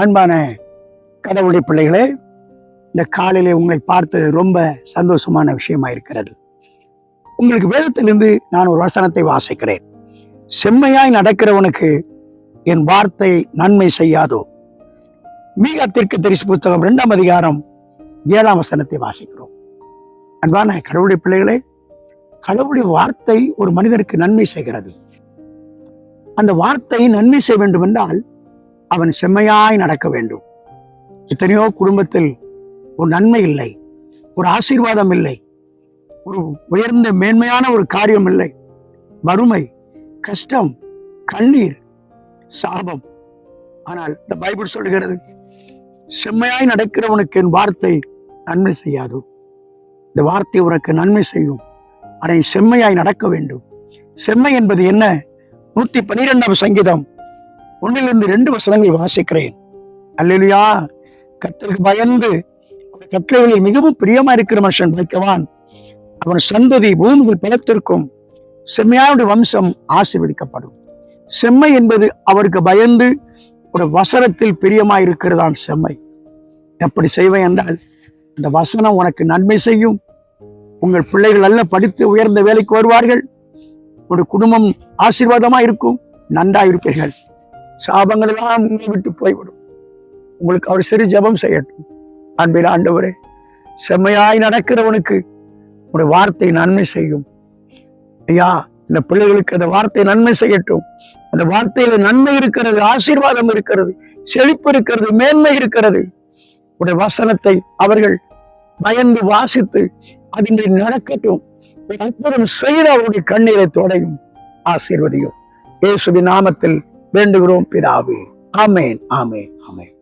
அன்பான கடவுளுடைய பிள்ளைகளே இந்த காலையிலே உங்களை பார்த்து ரொம்ப சந்தோஷமான விஷயமா இருக்கிறது. உங்களுக்கு வேதத்திலிருந்து நான் ஒரு வசனத்தை வாசிக்கிறேன். செம்மையாய் நடக்கிறவனுக்கு என் வார்த்தை நன்மை செய்யாதோ? மீகத்திற்கு தரிசு புத்தகம் இரண்டாம் அதிகாரம் ஏழாம் வசனத்தை வாசிக்கிறோம். அன்பான கடவுளுடைய பிள்ளைகளே கடவுளுடைய வார்த்தை ஒரு மனிதருக்கு நன்மை செய்கிறது. அந்த வார்த்தை நன்மை செய்ய வேண்டும் என்றால் அவன் செம்மையாய் நடக்க வேண்டும். எத்தனையோ குடும்பத்தில் ஒரு நன்மை இல்லை ஒரு ஆசீர்வாதம் இல்லை ஒரு உயர்ந்த மேன்மையான ஒரு காரியம் இல்லை. வறுமை கஷ்டம் கண்ணீர் சாபம். ஆனால் இந்த பைபிள் சொல்லுகிறது செம்மையாய் நடக்கிறவனுக்கு என் வார்த்தை நன்மை செய்யாது. இந்த வார்த்தை உனக்கு நன்மை செய்யும். அதை செம்மையாய் நடக்க வேண்டும். செம்மை என்பது என்ன? நூத்தி பனிரெண்டாம் சங்கீதம். ஒன்றிலிருந்து ரெண்டு வசனங்களை வாசிக்கிறேன். அல்லா கத்தருக்கு பயந்து அந்த மிகவும் பிரியமா இருக்கிற மனுஷன் வைக்கவான் அவன் சந்ததி பூமியில் பலத்திற்கும் செம்மையானுடைய வம்சம் ஆசீர்வதிக்கப்படும். செம்மை என்பது அவருக்கு பயந்து ஒரு வசனத்தில் பிரியமாய் இருக்கிறதான் செம்மை. எப்படி செய்வேன் என்றால் அந்த வசனம் உனக்கு நன்மை செய்யும். உங்கள் பிள்ளைகள் அல்ல படித்து உயர்ந்த வேலைக்கு வருவார்கள். உங்களுடைய குடும்பம் ஆசீர்வாதமாக இருக்கும். நன்றா இருப்பீர்கள் சாபங்கள் எல்லாம் உங்களை விட்டு போய்விடும். உங்களுக்கு அவர் சரி ஜெபம் செய்யட்டும். அன்பில் ஆண்டவரே செம்மையாய் நடக்கிறவனுக்கு ஒரு வார்த்தை நன்மை செய்யும். ஐயா இந்த பிள்ளைகளுக்கு அந்த வார்த்தை நன்மை செய்யட்டும். அந்த வார்த்தையில நன்மை இருக்கிறது ஆசீர்வாதம் இருக்கிறது செழிப்பு இருக்கிறது மேன்மை இருக்கிறது. உடைய வசனத்தை அவர்கள் பயந்து வாசித்து அதில் நடக்கட்டும். ஒரு அற்புதம் செய்த அவருடைய கண்ணீரை தொடையும். ஆசீர்வதியும். இயேசுவின் நாமத்தில் வேண்டுகிறோம் பிதாவே. ஆமேன் ஆமேன் ஆமேன்.